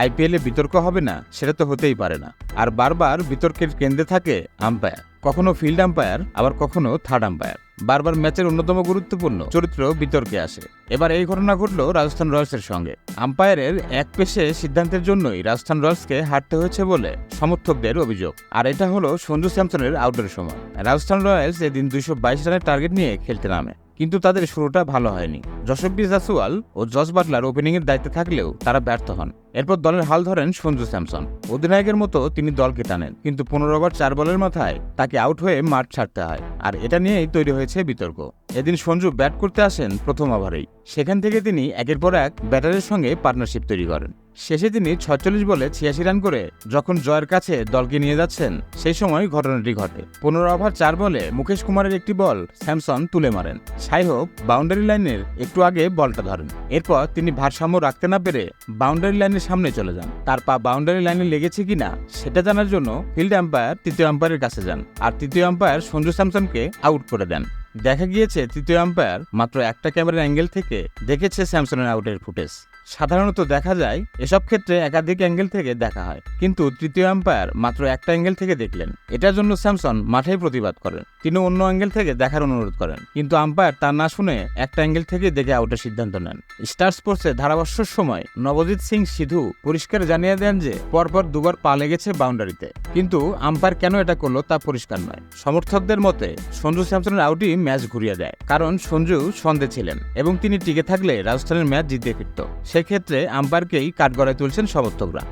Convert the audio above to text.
আইপিএলে বিতর্ক হবে না, সেটা তো হতেই পারে না। আর বারবার বিতর্কের কেন্দ্রে থাকে আম্পায়ার কখনো ফিল্ড আম্পায়ার আবার কখনো থার্ড আম্পায়ার বারবার ম্যাচের অন্যতম গুরুত্বপূর্ণ চরিত্র বিতর্কে আসে। এবার এই ঘটনা ঘটল রাজস্থান রয়্যালসের সঙ্গে। আম্পায়ারের এক পেশে সিদ্ধান্তের জন্যই রাজস্থান রয়্যালসকে হারতে হয়েছে বলে সমর্থকদের অভিযোগ। আর এটা হলো সঞ্জু স্যামসনের আউটের সময়। রাজস্থান রয়্যালস এদিন দুইশো বাইশ রানের টার্গেট নিয়ে খেলতে নামে। কিন্তু তাদের শুরুটা ভালো হয়নি। যশব্বী জাসওয়াল ও জস বাটলার ওপেনিংয়ের দায়িত্বে থাকলেও তারা ব্যর্থ হন। এরপর দলের হাল ধরেন সঞ্জু স্যামসন। অধিনায়কের মতো তিনি দলকে টানেন, কিন্তু পনেরো ওভার চার বলের মাথায় তাকে আউট হয়ে মাঠ ছাড়তে হয়। আর এটা নিয়েই তৈরি হয়েছে বিতর্ক। এদিন সঞ্জু ব্যাট করতে আসেন প্রথম ওভারেই। সেখান থেকে তিনি একের পর এক ব্যাটারের সঙ্গে পার্টনারশিপ তৈরি করেন। শেষে তিনি ছয়চল্লিশ বলে ছিয়াশি রান করে যখন জয়ের কাছে দলকে নিয়ে যাচ্ছেন, সেই সময় ঘটনাটি ঘটে। পনেরো ওভার চার বলে মুকেশ কুমারের একটি বল স্যামসন তুলে মারেন। সাই হোপ বাউন্ডারি লাইনের একটু আগে বলটা ধরেন। এরপর তিনি ভারসাম্য রাখতে না পেরে বাউন্ডারি লাইনের সামনে চলে যান। তার পা বাউন্ডারি লাইনে লেগেছে কিনা, সেটা জানার জন্য ফিল্ড আম্পায়ার তৃতীয় আম্পায়ারের কাছে যান আর তৃতীয় আম্পায়ার সঞ্জু স্যামসনকে আউট করে দেন। দেখা গিয়েছে তৃতীয় আম্পায়ার মাত্র একটা ক্যামেরার অ্যাঙ্গেল থেকে দেখেছে স্যামসনের আউটের ফুটেজ। সাধারণত দেখা যায় এসব ক্ষেত্রে একাধিক অ্যাঙ্গেল থেকে দেখা হয়। কিন্তু তৃতীয় আম্পায়ার মাত্র একটা অ্যাঙ্গেল থেকে দেখলেন। এটার জন্য স্যামসন মাঠেই প্রতিবাদ করেন। তিনি অন্য অ্যাঙ্গেল থেকে দেখার অনুরোধ করেন। কিন্তু আম্পায়ার তা না শুনে একটা অ্যাঙ্গেল থেকে দেখে আউটের সিদ্ধান্ত নেন। স্টার স্পোর্টসে ধারাভাষ্যর সময় নবজিৎ সিং সিধু পরিষ্কার জানিয়ে দেন যে পরপর দুবার পা লেগেছে বাউন্ডারিতে। কিন্তু আম্পায়ার কেন এটা করল তা পরিষ্কার নয়। সমর্থকদের মতে, সঞ্জু স্যামসনের আউটই ম্যাচ ঘুরিয়ে দেয়। কারণ সঞ্জু সন্দেহ ছিলেন এবং তিনি টিকে থাকলে রাজস্থানের ম্যাচ জিতে ফিরত। সেক্ষেত্রে আম্পায়ারকেই কাঠগড়ায় তুলছেন সমর্থকরা।